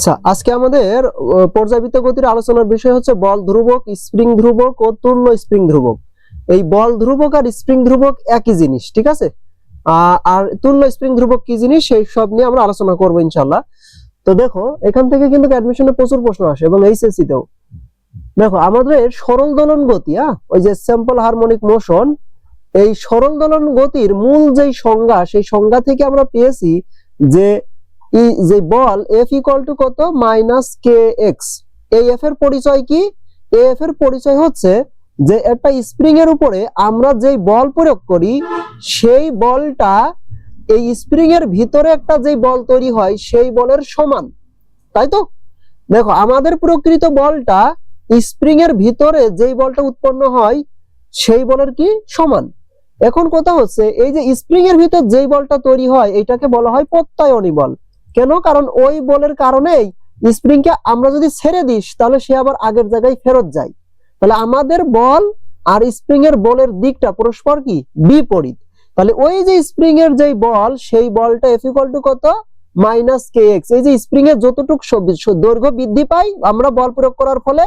আচ্ছা আজকে আমাদের পর্যাবৃত্ত গতির আলোচনার বিষয় হচ্ছে বল ধ্রুবক, স্প্রিং ধ্রুবক ও তুল্য স্প্রিং ধ্রুবক। এই বল ধ্রুবক আর স্প্রিং ধ্রুবক একই জিনিস, ঠিক আছে? আর তুল্য স্প্রিং ধ্রুবক কি জিনিস? সেই সব নিয়ে আমরা আলোচনা করব ইনশাল্লাহ তো দেখো, এখান থেকে কিন্তু অ্যাডমিশনে প্রচুর প্রশ্ন আসে এবং এইচএসসি তেও দেখো, আমাদের সরল দোলন গতি হ্যাঁ? ওই যে স্যাম্পল হারমোনিক মোশন এই সরল দোলন গতির মূল যেই সংজ্ঞা, সেই সংজ্ঞা থেকে আমরা পেয়েছি যে ই যে বল এফ ইকুয়াল টু কত? মাইনাস কে এক্স এই এফ এর পরিচয় কি? এফ এর পরিচয় হচ্ছে যে একটা স্প্রিং এর উপরে আমরা যেই বল প্রয়োগ করি, সেই বলটা এই স্প্রিং এর ভিতরে একটা যেই বল তৈরি হয়, সেই বলের সমান। তাই তো? দেখো, আমাদের প্রকৃত বলটা স্প্রিং এর ভিতরে যেই বলটা উৎপন্ন হয়, সেই বলের কি? সমান। এখন কথা হচ্ছে, এই যে স্প্রিং এর ভিতর যেই বলটা তৈরি হয়, এটাকে বলা হয় প্রত্যয়নী বল। কেন? কারণ ওই বলের কারণেই স্প্রিং কে আমরা যদি ছেড়ে দিস, তাহলে সে আবার আগের জায়গায় ফেরত যায়। তাহলে আমাদের বল আর স্প্রিং এর বলের দিকটা পরস্পর কি? বিপরীত। তাহলে ওই যে স্প্রিং এর যেই বল, সেই বলটা এফ ইকুয়াল টু কত? মাইনাস কে এক্স এই যে স্প্রিং এর যতটুকু দৈর্ঘ্য বৃদ্ধি পাই, আমরা বল প্রয়োগ করার ফলে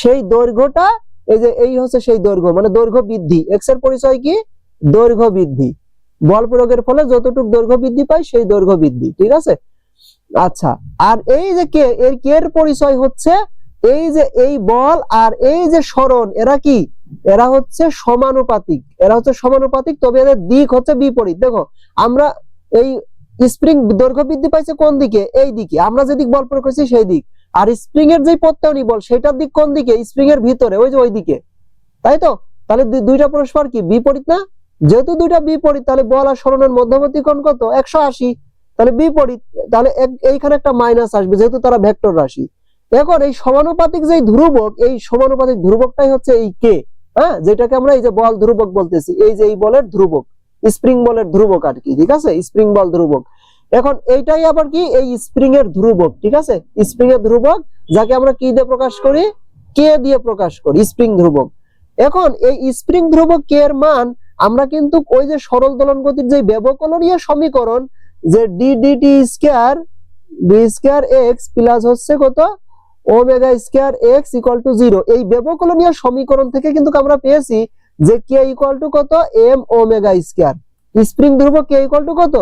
সেই দৈর্ঘ্যটা, এই যে এই হচ্ছে সেই দৈর্ঘ্য মানে দৈর্ঘ্য বৃদ্ধি। এক্সের পরিচয় কি? দৈর্ঘ্য বৃদ্ধি। বল প্রয়োগের ফলে যতটুকু দৈর্ঘ্য বৃদ্ধি পাই, সেই দৈর্ঘ্য বৃদ্ধি। ঠিক আছে? আচ্ছা আর এই যে কে, এর কে এর পরিচয় হচ্ছে এই যে এই বল আর এই যে স্মরণ, এরা কি? এরা হচ্ছে সমানুপাতিক, এরা হচ্ছে সমানুপাতিক, তবে এদের দিক হচ্ছে বিপরীত। দেখো, আমরা এই স্প্রিং দৈর্ঘ্য বৃদ্ধি পাইছে কোন দিকে? এই দিকে। আমরা যে দিক বল প্রয়োগ করছি সেই দিক। আর স্প্রিং এর যে প্রত্যয়নী বল, সেটার দিক কোন দিকে? স্প্রিং এর ভিতরে, ওই যে ওই দিকে। তাই তো? তাহলে দুইটা পরস্পর কি? বিপরীত না? যেহেতু দুইটা বিপরীত, তাহলে বল আর স্মরণের মধ্যবর্তী কোণ কত? একশো আশি। তাহলে বিপরীত, তাহলে এইখানে একটা মাইনাস আসবে, যেহেতু তারা ভেক্টর রাশি। এখন এই সমানুপাতিক যে ধ্রুবক, এই সমানুপাতিক ধ্রুবকটাই হচ্ছে এই কে হ্যাঁ? যেটাকে আমরা এই যে বল ধ্রুবক বলতেছি, এই যে এই বলের ধ্রুবক স্প্রিং বলের ধ্রুবক আর কি, ঠিক আছে? স্প্রিং বল ধ্রুবক। এখন এইটাই আবার কি? এই স্প্রিং এর ধ্রুবক, ঠিক আছে? স্প্রিং এর ধ্রুবক, যাকে আমরা কি দিয়ে প্রকাশ করি? কে দিয়ে প্রকাশ করি স্প্রিং ধ্রুবক। এখন এই স্প্রিং ধ্রুবক কে এর মান, আমরা কিন্তু ওই যে সরল দোলন গতির যে ব্যবকলনীয় সমীকরণ যে D DT square B square X plus হচ্ছে কত? Omega square X equal to zero এই ব্যবকলনীয় সমীকরণ থেকে কিন্তু আমরা পেয়েছি যে কে ইকুয়াল টু কত? এম ওমেগা স্কয়ার স্প্রিং ধ্রুবক কে ইকুয়াল টু কত?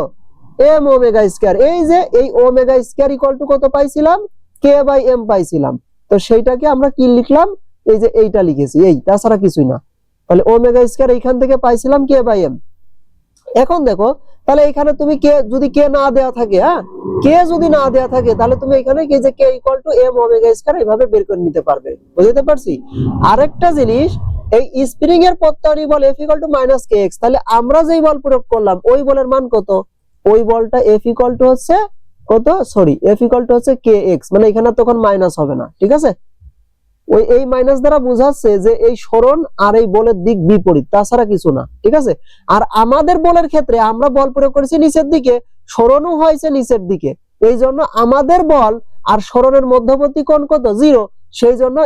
এম ওমেগা স্কয়ার এই যে এই ওমেগা স্কয়ার ইকুয়াল টু কত পাইছিলাম? কে বাই এম পাইছিলাম। তো সেইটাকে আমরা কি লিখলাম? এই যে এইটা লিখেছি। এই, তাছাড়া কিছুই না। তাহলে ওমেগা স্কয়ার এইখান থেকে পাইছিলাম কে বাই এম এখন দেখো তাহলে এখানে তুমি কে, যদি কে না দেয়া থাকে হ্যাঁ? কে যদি না দেয়া থাকে, তাহলে তুমি এখানে কি যে K equal to M omega square এইভাবে বের করে নিতে পারবে। বুঝতে পারছি? আরেকটা জিনিস, এই স্প্রিং এর প্রত্যয়নী বল F equal to minus K X তাহলে আমরা যেই বল প্রয়োগ করলাম, ওই বলের মান কত? ওই বলটা এফ ইকুয়াল টু হচ্ছে কত? সরি এফ ইকুয়াল টু হচ্ছে কে এক্স মানে এখানে তখন মাইনাস হবে না, ঠিক আছে? ওই এই মাইনাস দ্বারা বোঝাচ্ছে যে এই সরণ আর এই বলের দিক বিপরীত, তাছাড়া কিছু না, ঠিক আছে? আর আমাদের বলের ক্ষেত্রে আমরা বল প্রয়োগ করেছি নিচের দিকে সরণও হয়েছে নিচের দিকে। এই জন্য আমাদের বল আর সরণের মধ্যবর্তী কোণ কত? জিরো সেই জন্য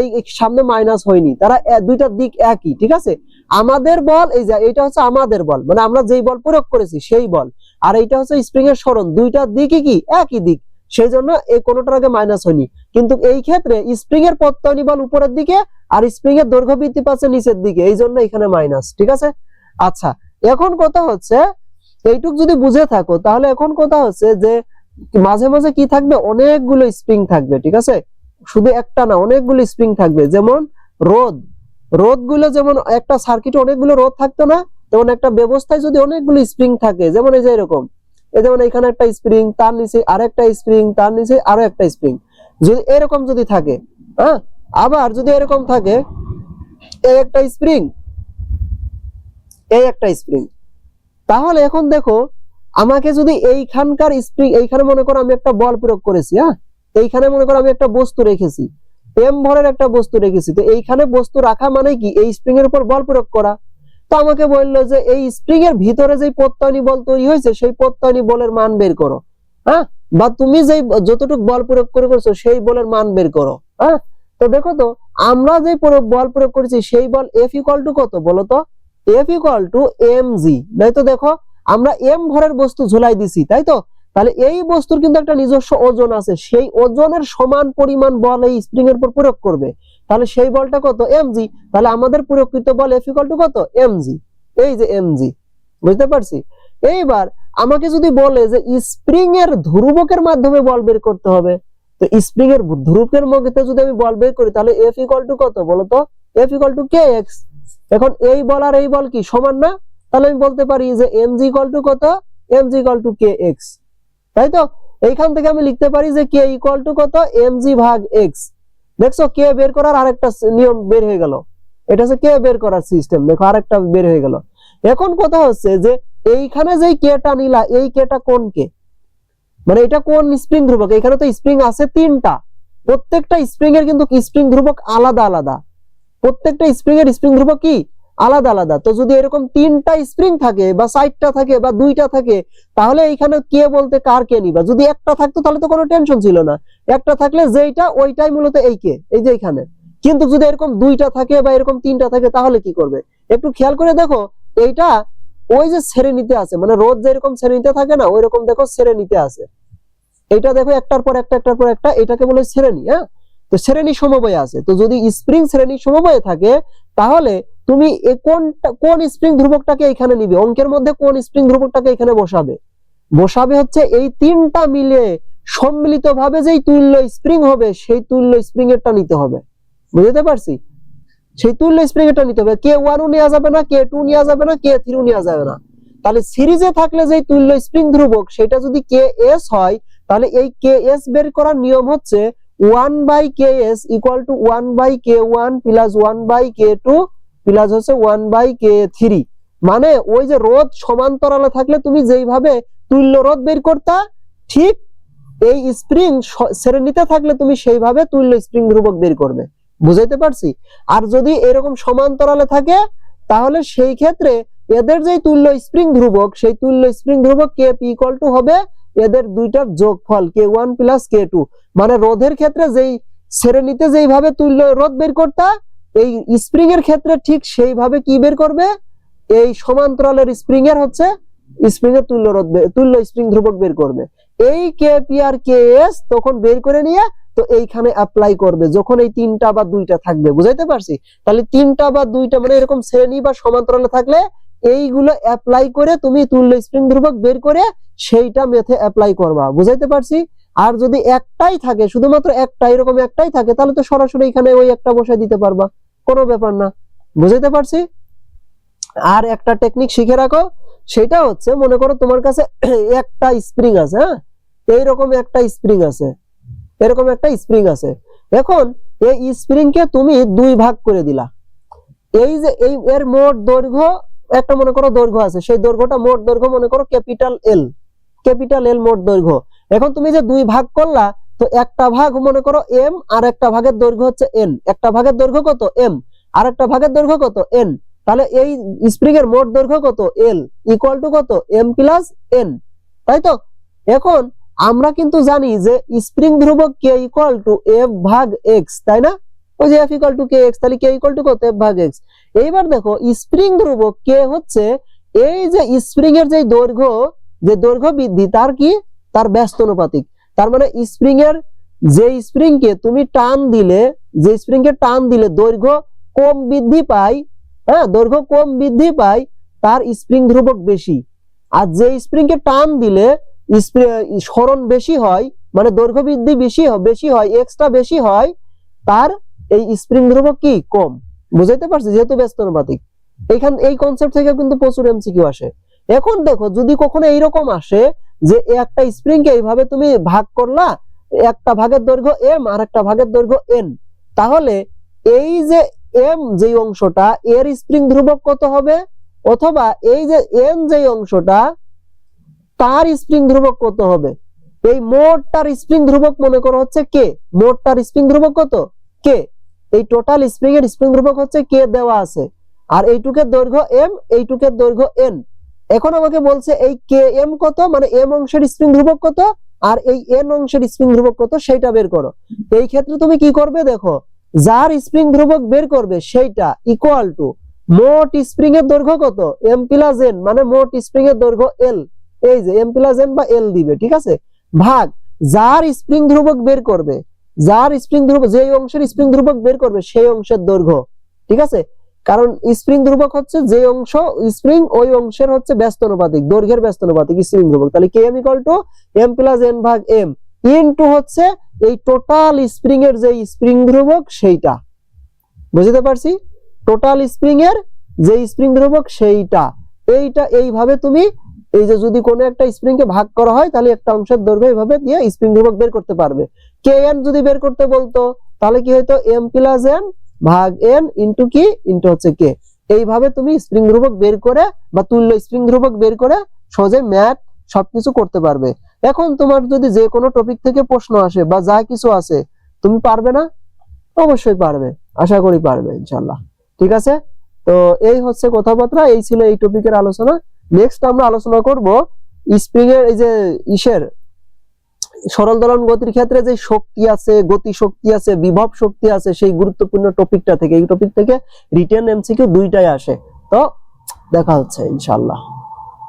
এই সামনে মাইনাস হয়নি। তারা দুইটার দিক একই, ঠিক আছে? আমাদের বল, এই যে এটা হচ্ছে আমাদের বল মানে আমরা যেই বল প্রয়োগ করেছি সেই বল। আর এইটা হচ্ছে স্প্রিং এর সরণ দুইটা দিকই কি? একই দিক। সেই জন্য এই কোনোটার আগে মাইনাস হয়নি। কিন্তু এই ক্ষেত্রে স্প্রিং এর প্রত্যয়নী বল উপরের দিকে আর স্প্রিং এর দৈর্ঘ্য বৃদ্ধি পাচ্ছে নিচের দিকে। এই জন্য এখানে মাইনাস ঠিক আছে? আচ্ছা এখন কথা হচ্ছে, এইটুক যদি বুঝে থাকো, তাহলে এখন কথা হচ্ছে যে মাঝে মাঝে কি থাকবে? অনেকগুলো স্প্রিং থাকবে, ঠিক আছে? শুধু একটা না, অনেকগুলো স্প্রিং থাকবে। যেমন রোদ রোদগুলো যেমন একটা সার্কিটে অনেকগুলো রোদ থাকতো না, তেমন একটা ব্যবস্থায় যদি অনেকগুলো স্প্রিং থাকে, যেমন এই যে এরকম, এই যেমন এখানে একটা স্প্রিং তার নিচে আরেকটা স্প্রিং তার নিচে আরও একটা স্প্রিং যদি এরকম যদি থাকে হ্যাঁ? আবার যদি এরকম থাকে, এই একটা স্প্রিং এই একটা স্প্রিং তাহলে এখন দেখো, আমাকে যদি এইখানকার স্প্রিং এইখানে মনে করো আমি একটা বল প্রয়োগ করেছি হ্যাঁ? এইখানে মনে করো আমি একটা বস্তু রেখেছি এম ভরের একটা বস্তু রেখেছি, তো এইখানে বস্তু রাখা মানে কি? এই স্প্রিং এর উপর বল প্রয়োগ করা। তো আমাকে বলল যে এই স্প্রিং এর ভিতরে যে প্রত্যয়নী বল তৈরি হয়েছে, সেই প্রত্যয়নী বলের মান বের করো হ্যাঁ? বা তুমি যেই যতটুকু বল প্রয়োগ করে করছ, সেই বলের মান বের করো হ্যাঁ? তো দেখো তো, আমরা যে বল প্রয়োগ করেছি, সেই বল এফ ইকুয়াল টু কত বলো তো? F equal to M G নাই তো দেখো, আমরা এম ভরের বস্তু ঝুলাই দিছি, তাই তো? তাহলে এই বস্তুর কিন্তু একটা নিজস্ব ওজন আছে, সেই ওজনের সমান পরিমাণ বল এই স্প্রিং এর উপর প্রয়োগ করবে। তাহলে সেই বলটা কত? এমজি তাহলে আমাদের প্রয়োগকৃত বল এফ ইকুয়াল টু কত? এমজি এই যে এমজি বুঝতে পারছি? এইবার আমাকে যদি বলে যে স্প্রিং এর ধ্রুবকের মাধ্যমে বল বের করতে হবে, তো স্প্রিং এর ধ্রুবকের মধ্যে যদি আমি বল বের করি, তাহলে এফ ইকুয়াল টু কত বলতো F equal to K X এখন এই বল আর এই বল কি সমান না? তাহলে আমি বলতে পারি যে এমজি ইকুয়াল টু কত? MG equal to K X তাই তো? এইখান থেকে আমি লিখতে পারি যে কে ইকুয়াল টু কত? এম জি ভাগ এক্স দেখছ কে বের করার আরেকটা নিয়ম বের হয়ে গেল। এটা হচ্ছে কে বের করার সিস্টেম দেখো, আরেকটা বের হয়ে গেল। এখন কথা হচ্ছে যে এইখানে যেই কেটা নিলা, এই কেটা কোন কে মানে এটা কোন স্প্রিং ধ্রুবক? এখানে তো স্প্রিং আছে তিনটা। প্রত্যেকটা স্প্রিং এর কিন্তু স্প্রিং ধ্রুবক আলাদা আলাদা। প্রত্যেকটা স্প্রিং এর স্প্রিং ধ্রুবক কি? আলাদা আলাদা। তো যদি এরকম তিনটা স্প্রিং থাকে বা সাইডটা থাকে বা দুইটা থাকে, তাহলে এইখানে কে বলতে কার কে নিবা? যদি একটা থাকতো, তাহলে তো কোনো টেনশন ছিল না। একটা থাকলে যেইটা, ওইটাই মূলত এই কে এই যে এখানে কিন্তু যদি এরকম দুইটা থাকে বা এরকম তিনটা থাকে, তাহলে কি করবে? একটু খেয়াল করে দেখো, এইটা ওই যে শ্রেণীতে আছে মানে রোদ যেরকম শ্রেণীতে থাকে না ওই রকম দেখো শ্রেণীতে আছে। এইটা দেখো একটার পর একটা, একটার পর একটা, এটাকে বলে শ্রেণি হ্যাঁ? তো শ্রেণি সমবায় আছে। তো যদি স্প্রিং শ্রেণি সমবায়ে থাকে, তাহলে তুমি এ কোনটা, কোন স্প্রিং ধ্রুবকটাকে এখানে নিবে? অঙ্কের মধ্যে কোন স্প্রিং ধ্রুবকটাকে এখানে বসাবে? বসাবে হচ্ছে এই তিনটা মিলে সম্মিলিত ভাবে যেই তুল্য স্প্রিং হবে, সেই তুল্য স্প্রিং এরটা নিতে হবে। বুঝতে পারছি? সেই তুল্য স্প্রিং এরটা নিতে হবে। কে ওয়ানও নেওয়া যাবে না, কে টু নেওয়া যাবে না, কে থ্রিও নেওয়া যাবে না। তাহলে সিরিজে থাকলে যেই তুল্য স্প্রিং ধ্রুবক, সেটা যদি কে এস হয়, তাহলে এই কে এস বের করার নিয়ম হচ্ছে one by K S equal to one by K one plus one by K two plus হচ্ছে ওয়ান বাই কে থ্রি মানে ওই যে রোধ সমান্তরালে থাকলে তুমি যেইভাবে তুল্য রোধ বের করতা, ঠিক এই স্প্রিং শ্রেণীতে থাকলে তুমি সেইভাবে তুল্য স্প্রিং ধ্রুবক বের করবে। বুঝাইতে পারছি? আর যদি এরকম সমান্তরালে থাকে, তাহলে সেই ক্ষেত্রে এদের যে তুল্য স্প্রিং ধ্রুবক, সেই তুল্য স্প্রিং ধ্রুবক কে পি ইকুয়াল টু হবে? এদের দুইটার যোগফল K one plus K two মানে রোধের ক্ষেত্রে যেই শ্রেণীতে যেইভাবে তুল্য রোধ বের করতা, এই স্প্রিং এর ক্ষেত্রে ঠিক সেইভাবে কি বের করবে? এই সমান্তরালের স্প্রিং এর হচ্ছে স্প্রিং এর তুল্য রোধ তুল্য স্প্রিং ধ্রুবক বের করবে। এই K P R K S তখন বের করে নিয়ে তো এইখানে অ্যাপ্লাই করবে। যখন এই তিনটা বা দুইটা থাকবে, বুঝাইতে পারছি? তাহলে তিনটা বা দুইটা মানে এরকম শ্রেণি বা সমান্তরালে থাকলে এইগুলো অ্যাপ্লাই করে তুমি তুল্য স্প্রিং ধ্রুবক বের করে সেইটা মেথে অ্যাপ্লাই করবা। বুঝাইতে পারছি? আর যদি একটাই থাকে, শুধুমাত্র একটা, এরকম একটাই থাকে, তাহলে তো সরাসরি এখানে ওই একটা বসায় দিতে পারবা। কোনো ব্যাপার না। বুঝাইতে পারছি? আর একটা টেকনিক শিখে রাখো, সেটা হচ্ছে মনে করো তোমার কাছে একটা স্প্রিং আছে হ্যাঁ? এইরকম একটা স্প্রিং আছে। এরকম একটা স্প্রিং আছে। এখন এই স্প্রিং কে তুমি দুই ভাগ করে দিলা। এই যে এই এর মোট দৈর্ঘ্য, একটা মনে করো দৈর্ঘ্য আছে, সেই দৈর্ঘ্যটা মোট দৈর্ঘ্য মনে করো ক্যাপিটাল এল ক্যাপিটাল এল মোট দৈর্ঘ্য। এখন তুমি যে দুই ভাগ করলা, তো একটা ভাগ মনে করো এম আর একটা ভাগের দৈর্ঘ্য হচ্ছে এন একটা ভাগের দৈর্ঘ্য কত? এম আর একটা ভাগের দৈর্ঘ্য কত? এন তাহলে এই স্প্রিং এর মোট দৈর্ঘ্য কত? এল ইকুয়াল টু কত? এম প্লাস এন তাই তো? এখন আমরা কিন্তু জানি যে স্প্রিং ধ্রুবক কে ইকুয়াল টু এফ ভাগ এক্স তাই না? ওই যে F equal to K X তাহলে কে ইকুয়াল টু কত? এফ ভাগ এক্স এইবার দেখো স্প্রিং ধ্রুবক কে হচ্ছে এই যে স্প্রিং এর যে দৈর্ঘ্য যে দৈর্ঘ্য বৃদ্ধি, তার কি? তার ব্যস্ত অনুপাতিক। তার মানে স্প্রিং এর যে স্প্রিং কে তুমি টান দিলে, যে স্প্রিং কে টান দিলে দৈর্ঘ্য কম বৃদ্ধি পায় হ্যাঁ দৈর্ঘ্য কম বৃদ্ধি পায়, তার স্প্রিং ধ্রুবক বেশি। আর যে স্প্রিং কে টান দিলে সরণ বেশি হয় মানে দৈর্ঘ্য বৃদ্ধি বেশি বেশি হয় এক্সট্রা বেশি হয়, তার এই স্প্রিং ধ্রুবক কি? কম। বুঝাইতে পারছি? যেহেতু ব্যস্ত অনুপাতিক। এইখান, এই কনসেপ্ট থেকে কিন্তু প্রচুর এমসিকিউ আসে। এখন দেখো, যদি কখনো এইরকম আসে যে একটা স্প্রিং কে এইভাবে তুমি ভাগ করলা, একটা ভাগের দৈর্ঘ্য এম আর একটা ভাগের দৈর্ঘ্য এন তাহলে এই যে এম যে অংশটা, এর স্প্রিং ধ্রুবক কত হবে? অথবা এই যে এন যে অংশটা তার স্প্রিং ধ্রুবক কত হবে? এই মোটটার স্প্রিং ধ্রুবক মনে করো হচ্ছে কে? মোটটার স্প্রিং ধ্রুবক কত? কে? এই টোটাল স্প্রিং এর স্প্রিং ধ্রুবক হচ্ছে কে দেওয়া আছে। আর এইটুকের দৈর্ঘ্য এম এইটুকের দৈর্ঘ্য এন এখন আমাকে বলছে এই কে এম কত? মানে এম অংশের স্প্রিং ধ্রুবক কত? আর এই এন অংশের স্প্রিং ধ্রুবক কত? সেইটা বের করো। এই ক্ষেত্রে তুমি কি করবে দেখো, যার স্প্রিং ধ্রুবক বের করবে সেইটা ইকুয়াল টু মোট স্প্রিং এর দৈর্ঘ্য কত? এম প্লাস এন মানে মোট স্প্রিং এর দৈর্ঘ্য এল এই যে এম প্লাস এন বা এল দিবে, ঠিক আছে? ভাগ, যার স্প্রিং ধ্রুবক বের করবে, যার স্প্রিং ধ্রুবক যে অংশের স্প্রিং ধ্রুবক বের করবে, সেই অংশের দৈর্ঘ্য, ঠিক আছে? কারণ স্প্রিং ধ্রুবক হচ্ছে যে অংশ স্প্রিং ওই অংশের হচ্ছে ব্যস্ত অনুপাতিক, দৈর্ঘ্যের ব্যস্ত অনুপাতিক স্প্রিং ধ্রুবক। তাহলে K M equal to M plus N ভাগ এম ইনটু হচ্ছে এই টোটাল স্প্রিং এর যে স্প্রিং ধ্রুবক, সেইটা। বুঝতে পারছি? টোটাল স্প্রিং এর যে স্প্রিং ধ্রুবক, সেইটা। এইটা এইভাবে তুমি এই যে যদি কোনো একটা স্প্রিং কে ভাগ করা হয়, তাহলে একটা অংশের দৈর্ঘ্য এইভাবে দিয়ে স্প্রিং ধ্রুবক বের করতে পারবে। কে এন যদি বের করতে বলতো, তাহলে কি হতো এম প্লাস এন ভাগ এন ইন্টু কি? ইন্টু হচ্ছে কে এইভাবে তুমি স্প্রিং ধ্রুবক বের করে বা তুল্য স্প্রিং ধ্রুবক বের করে সহজে ম্যাথ সবকিছু করতে পারবে। এখন তোমার যদি যে কোনো টপিক থেকে প্রশ্ন আসে বা যা কিছু আছে, তুমি পারবে না? অবশ্যই পারবে। আশা করি পারবে ইনশাল্লাহ ঠিক আছে? তো এই হচ্ছে কথাবার্তা, এই ছিল এই টপিকের আলোচনা। নেক্সট আমরা আলোচনা করব স্প্রিং এর এই যে ইসের সরল দলন গতির ক্ষেত্রে যে শক্তি আছে গতি শক্তি আছে, বিভব শক্তি আছে, সেই গুরুত্বপূর্ণ টপিকটা থেকে, এই টপিক থেকে রিটেন এমসিকিউ দুইটাই আসে। তো দেখা হচ্ছে ইনশাল্লাহ